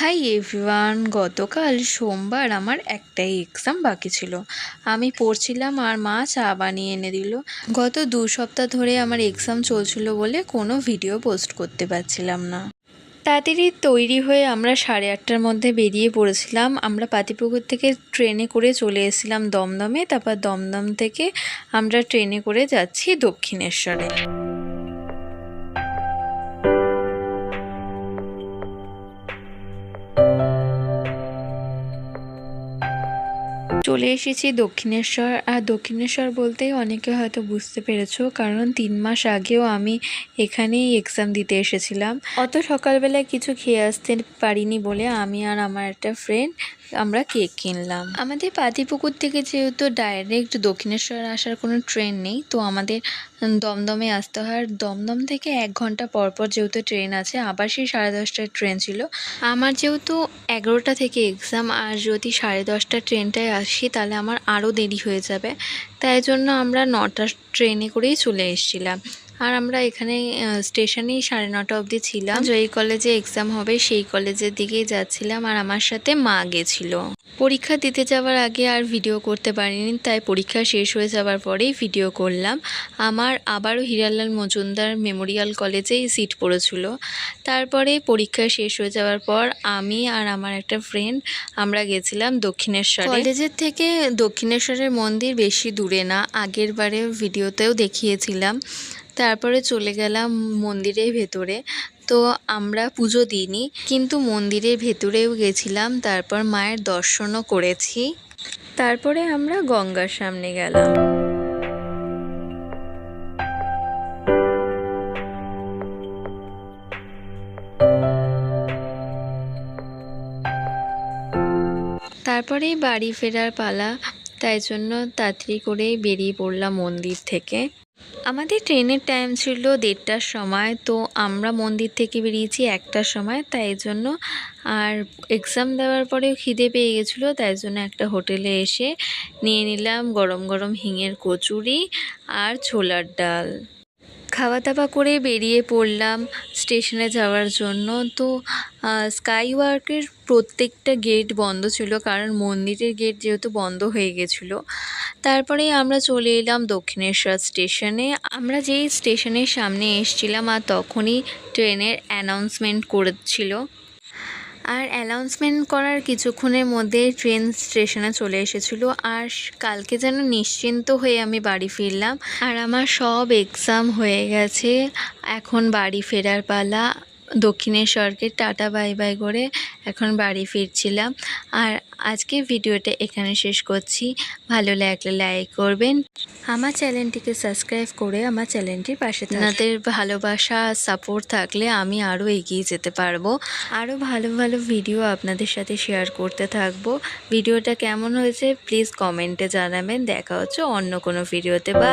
Hi everyone গতকাল সোমবার আমার একটাই এক্সাম বাকি ছিল। আমি পড়ছিলাম আর মা চা বানিয়ে এনে দিল। গত দু সপ্তাহ ধরে আমার এক্সাম চলছিল বলে কোনো ভিডিও পোস্ট করতে পারছিলাম না। তাড়াতাড়ি তৈরি হয়ে আমরা সাড়ে আটটার মধ্যে বেরিয়ে পড়েছিলাম। আমরা পাতিপুকুর থেকে ট্রেনে করে চলে এসেছিলাম দমদমে। তারপর দমদম থেকে আমরা ট্রেনে করে যাচ্ছি দক্ষিণেশ্বরে। চলে এসেছি দক্ষিণেশ্বর। আর দক্ষিণেশ্বর বলতেই অনেকে হয়তো বুঝতে পেরেছ, কারণ তিন মাস আগেও আমি এখানেই এক্সাম দিতে এসেছিলাম। অত সকালবেলায় কিছু খেয়ে আসতে পারিনি বলে আমি আর আমার একটা ফ্রেন্ড আমরা কেক কিনলাম। আমাদের পাতিপুকুর থেকে যেহেতু ডাইরেক্ট দক্ষিণেশ্বর আসার কোনো ট্রেন নেই, তো আমাদের দমদমে আসতে হয়। আর দমদম থেকে এক ঘণ্টা পর পর যেহেতু ট্রেন আছে, আবার সেই সাড়ে দশটার ট্রেন ছিল। আমার যেহেতু এগারোটা থেকে এক্সাম আর যদি সাড়ে দশটা ট্রেনটায় আসি, তাহলে আমার আরও দেরি হয়ে যাবে। তাই জন্য আমরা নটার ট্রেনে করেই চলে এসেছিলাম। আর আমরা এখানে স্টেশনেই সাড়ে নটা অবধি ছিলাম। যেই কলেজে এক্সাম হবে, সেই কলেজের দিকেই যাচ্ছিলাম আর আমার সাথে মা গেছিল। পরীক্ষা দিতে যাওয়ার আগে আর ভিডিও করতে পারিনি, তাই পরীক্ষা শেষ হয়ে যাওয়ার পরেই ভিডিও করলাম। আমার আবারও হিরালাল মজুমদার মেমোরিয়াল কলেজেই সিট পড়েছিল। তারপরে পরীক্ষা শেষ হয়ে যাওয়ার পর আমি আর আমার একটা ফ্রেন্ড আমরা গেছিলাম দক্ষিণেশ্বর। কলেজের থেকে দক্ষিণেশ্বরের মন্দির বেশি দূরে না, আগের বারে ভিডিওতেও দেখিয়েছিলাম। তারপরে চলে গেলাম মন্দিরের ভেতরে। তো আমরা পুজো দিইনি, কিন্তু মন্দিরের ভেতরেও গেছিলাম, তারপর মায়ের দর্শনও করেছি। তারপরে আমরা গঙ্গার সামনে গেলাম। তারপরেই বাড়ি ফেরার পালা, তাই জন্য তাড়াতাড়ি করেই বেরিয়ে পড়লাম মন্দির থেকে। আমাদের ট্রেনের টাইম ছিল দেড়টার সময়, তো আমরা মন্দির থেকে বেরিয়েছি একটার সময়, তাই জন্য আর এক্সাম দেওয়ার পরেও খিদে পেয়ে গেছিল, তাই জন্য একটা হোটেলে এসে নিয়ে নিলাম গরম গরম হিঙের কচুরি আর ছোলার ডাল। খাওয়া দাওয়া করে বেরিয়ে পড়লাম স্টেশনে যাওয়ার জন্য। তো স্কাই ওয়ার্কের প্রত্যেকটা গেট বন্ধ ছিল কারণ মন্দিরের গেট যেহেতু বন্ধ হয়ে গেছিল। তারপরে আমরা চলে এলাম দক্ষিণেশ্বর স্টেশনে। আমরা যেই স্টেশনের সামনে এসছিলাম আর তখনই ট্রেনের অ্যানাউন্সমেন্ট করেছিল। আর অ্যানাউন্সমেন্ট করার কিছুক্ষণের মধ্যে ট্রেন স্টেশনে চলে এসেছিল। আর কালকে যেন নিশ্চিন্ত হয়ে আমি বাড়ি ফিরলাম। আর আমার সব এক্সাম হয়ে গেছে। এখন বাড়ি ফেরার পালা। দক্ষিণেশ্বরকে টাটা বাই বাই করে এখন বাড়ি ফিরছিলাম। আর আজকে ভিডিওটা এখানে শেষ করছি। ভালো লাগলে লাইক করবেন। আমার চ্যানেলটিকে সাবস্ক্রাইব করে আমার চ্যানেলটির পাশে তাদের ভালোবাসা সাপোর্ট থাকলে আমি আরও এগিয়ে যেতে পারব। আরও ভালো ভালো ভিডিও আপনাদের সাথে শেয়ার করতে থাকব। ভিডিওটা কেমন হয়েছে প্লিজ কমেন্টে জানাবেন। দেখা হচ্ছে অন্য কোনো ভিডিওতে বা